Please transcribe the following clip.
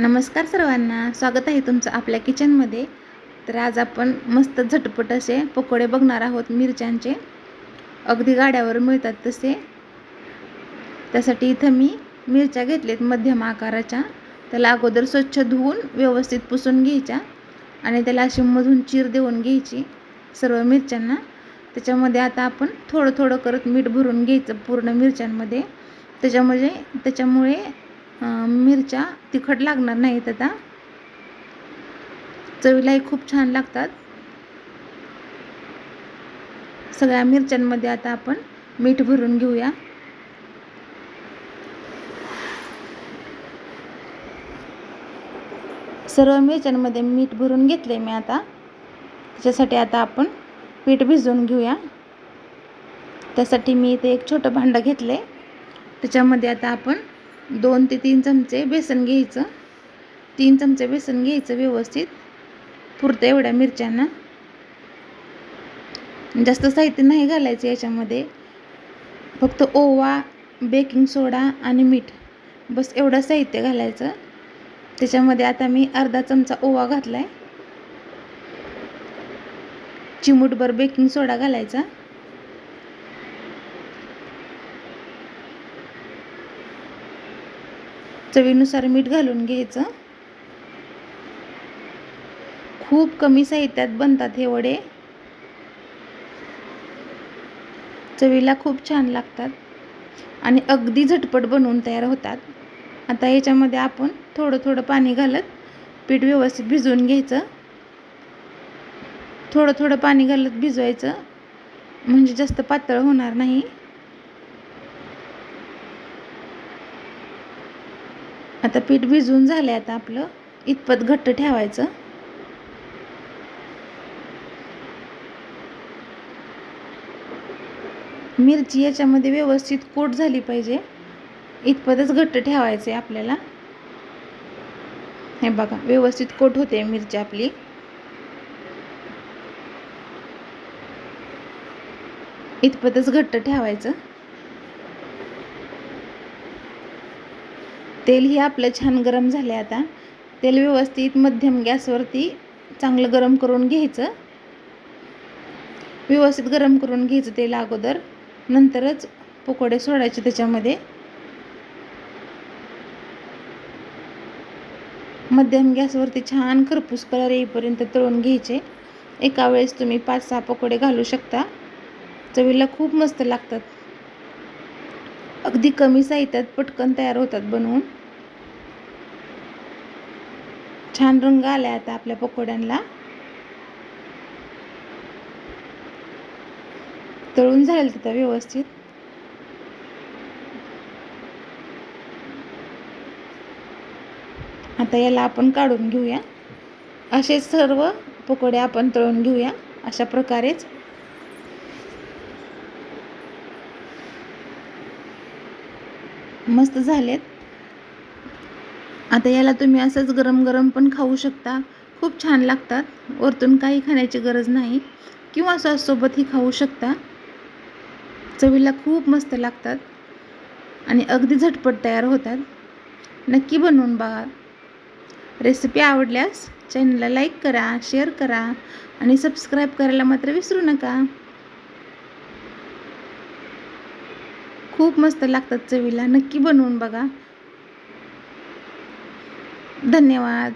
नमस्कार सर्वांना. स्वागत आहे तुमचं आपल्या किचनमध्ये. तर आज आपण मस्त झटपट असे पकोडे बघणार आहोत मिरच्यांचे. अगदी गाड्यावर मिळतात तसे. त्यासाठी इथं मी मिरच्या घेतलेत मध्यम आकाराच्या. त्याला अगोदर स्वच्छ धुवून व्यवस्थित पुसून घ्यायच्या आणि त्याला अशी मधून चीर देऊन घ्यायची सर्व मिरच्यांना. त्याच्यामध्ये आता आपण थोडं थोडं करत मीठ भरून घ्यायचं पूर्ण मिरच्यांमध्ये. त्याच्यामध्ये त्याच्यामुळे मिरच्या तिखट लागणार नाहीत आता. चवीलाही खूप छान लागतात. सगळ्या मिरच्यांमध्ये आता आपण मीठ भरून घेऊया. सर्व मिरच्यांमध्ये मीठ भरून घेतले मी आता. त्याच्यासाठी आता आपण पीठ भिजवून घेऊया. त्यासाठी मी इथे एक छोटं भांडं घेतले त्याच्यामध्ये आता आपण दोन ते तीन चमचे बेसन घ्यायचं. तीन चमचे बेसन घ्यायचं व्यवस्थित. पुरतं एवढ्या मिरच्यांना. जास्त साहित्य नाही घालायचं याच्यामध्ये. फक्त ओवा बेकिंग सोडा आणि मीठ. बस एवढं साहित्य घालायचं. त्याच्यामध्ये आता मी अर्धा चमचा ओवा घातला आहे चिमूटभर बेकिंग सोडा घालायचा. चवीनुसार मीठ घालून घ्यायचं. खूप कमी साहित्यात बनतात हे वडे. चवीला खूप छान लागतात. आणि अगदी झटपट बनवून तयार होतात. आता याच्यामध्ये आपण थोडं थोडं पाणी घालत पीठ व्यवस्थित भिजवून घ्यायचं. थोडं थोडं पाणी घालत भिजवायचं. म्हणजे जास्त पातळ होणार नाही. आता पीठ भिजून झालं आता आपलं. इतपत घट्ट ठेवायचं. मिरची याच्यामध्ये व्यवस्थित कोट झाली पाहिजे. इतपतच घट्ट ठेवायचं आहे आपल्याला. हे बघा व्यवस्थित कोट होते मिरची आपली. इतपतच घट्ट ठेवायचं. तेल ही आपलं छान गरम झाले आता. तेल व्यवस्थित मध्यम गॅसवरती चांगलं गरम करून घ्यायचं. व्यवस्थित गरम करून घ्यायचं तेल अगोदर. नंतरच पकोडे सोडायचे त्याच्यामध्ये. मध्यम गॅसवरती छान खरपूस कलर येईपर्यंत तळून घ्यायचे. एका वेळेस तुम्ही पाच सहा पकोडे घालू शकता. चवीला खूप मस्त लागतात. अगदी कमी साहित्यात पटकन तयार होतात बनवून. छान रंग आलाय आता आपल्या पकोड्यांना तळून झालेल तिथं व्यवस्थित. आता याला आपण काढून घेऊया. असे सर्व पकोडे आपण तळून घेऊया अशा प्रकारेच. मस्त झालेत. आता याला तुम्ही असंच गरम गरम पण खाऊ शकता. खूप छान लागतात. वरतून काही खाण्याची गरज नाही. किंवा सॉससोबतही खाऊ शकता. चवीला खूप मस्त लागतात. आणि अगदी झटपट तयार होतात. नक्की बनवून बघा. रेसिपी आवडल्यास चॅनलला लाईक करा शेअर करा आणि सबस्क्राईब करायला मात्र विसरू नका. खूप मस्त लागतात चवीला. नक्की बनवून बघा. धन्यवाद.